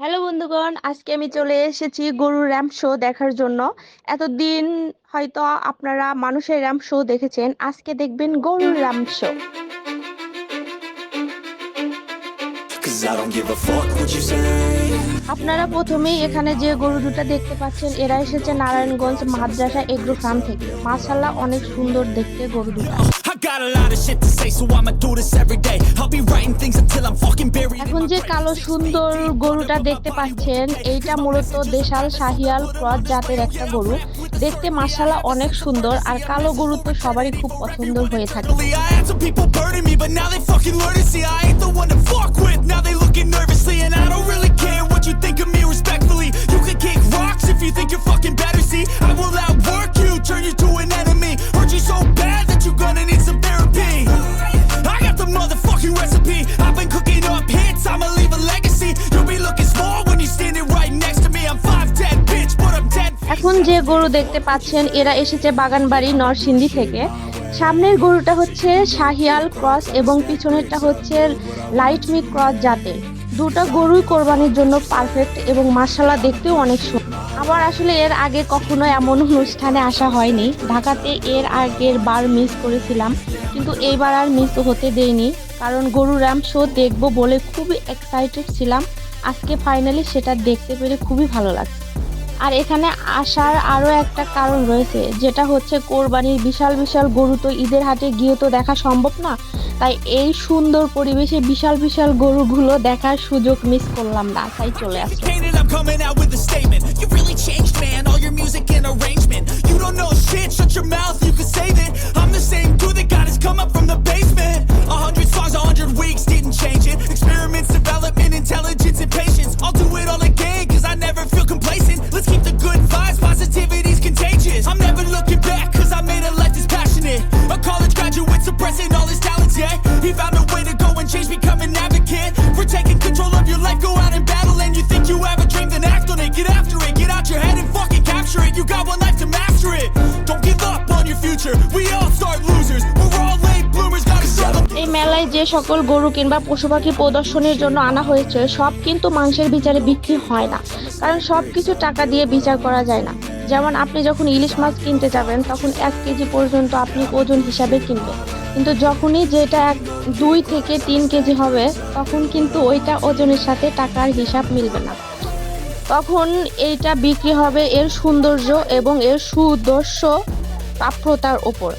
Hello বন্ধুগণ, আজকে আমি চলে এসেছি গরুর র্যাম্প শো দেখার জন্য। এতদিন হয়তো আপনারা মানুষের র্যাম্প শো দেখেছেন, আজকে দেখবেন গরুর র্যাম শো আপনারা প্রথমেই এখানে যে গরু দুটো দেখতে পাচ্ছেন এরা এসেছে নারায়ণগঞ্জ মাদ্রাসা এগ্রো ফার্ম থেকে। মাশাল্লাহ অনেক সুন্দর দেখতে গরু দুটো। এখন যে কালো সুন্দর গরুটা দেখতে পাচ্ছেন এইটা মূলত দেশাল শাহিয়াল ক্রস জাতের একটা গরু। দেখতে মাশাল্লাহ অনেক সুন্দর আর কালো গরু তো সবারই খুব পছন্দ হয়ে থাকে। Fucking I will outwork you, turn you to an enemy. Hurt you so bad that you're gonna need some therapy. I got the motherfucking recipe. I've been cooking up hits, I'ma leave a legacy. You'll be looking small when you're standing right next to me. I'm 5'10, bitch, but I'm 10 এখন যে গরু দেখতে পাচ্ছেন এরা এসেছে বাগানবাড়ি নরসিংদী থেকে সামনের গরুটা হচ্ছে শাহিয়াল ক্রস এবং পিছনেরটা হচ্ছে লাইট মি ক্রস জাতের দুটো গরুই কোরবানির জন্য পারফেক্ট এবং মার্শাল্লাহ দেখতেও অনেক সুন্দর আমার আসলে এর আগে কখনো এমন অনুষ্ঠানে আসা হয়নি। ঢাকাতে এর আগের বার মিস করেছিলাম, কিন্তু এইবার আর মিস হতে দেয়নি কারণ গরু র্যাম্প শো দেখব বলে খুবই এক্সাইটেড ছিলাম। আজকে ফাইনালি সেটা দেখতে পেরে খুবই ভালো লাগছে। আর এখানে আসার আরও একটা কারণ রয়েছে যেটা হচ্ছে কোরবানির বিশাল বিশাল গরু তো ঈদের হাটে গিয়ে তো দেখা সম্ভব না। তাই এই সুন্দর পরিবেশে বিশাল বিশাল গরুগুলো দেখার সুযোগ মিস করলাম না তাই চলে আসলাম। You don't. You got one life to master it. Don't give up on your future. We all start losers. We're all late bloomers, gotta. এই মেলায় যে সকল গরু কিংবা পশু পাখি প্রদর্শনীর জন্য আনা হয়েছে সব কিন্তু মাংসের বিচারে বিক্রি হয় না কারণ সব কিছু টাকা দিয়ে বিচার করা যায় না যেমন আপনি যখন ইলিশ মাছ কিনতে যাবেন তখন এক কেজি পর্যন্ত আপনি ওজন হিসাবে কিনবেন কিন্তু যখনই যেটা এক দুই থেকে তিন কেজি হবে তখন কিন্তু ওইটা ওজনের সাথে টাকার হিসাব মিলবে না তখন এইটা বিক্রি হবে এর সৌন্দর্য এবং এর সুদর্শ প্রাপ্যতার ওপর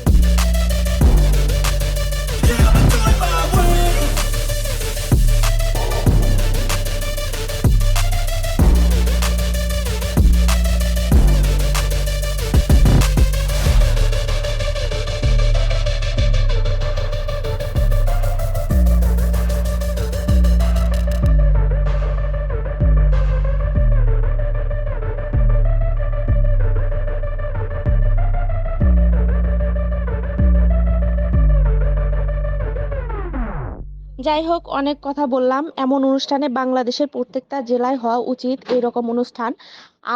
যাই হোক অনেক কথা বললাম। এমন অনুষ্ঠানে বাংলাদেশের প্রত্যেকটা জেলায় হওয়া উচিত এরকম অনুষ্ঠান।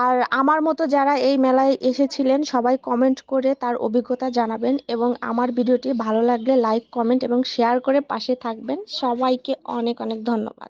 আর আমার মতো যারা এই মেলায় এসেছিলেন, সবাই কমেন্ট করে তার অভিজ্ঞতা জানাবেন এবং আমার ভিডিওটি ভালো লাগলে লাইক কমেন্ট এবং শেয়ার করে পাশে থাকবেন। সবাইকে অনেক অনেক ধন্যবাদ।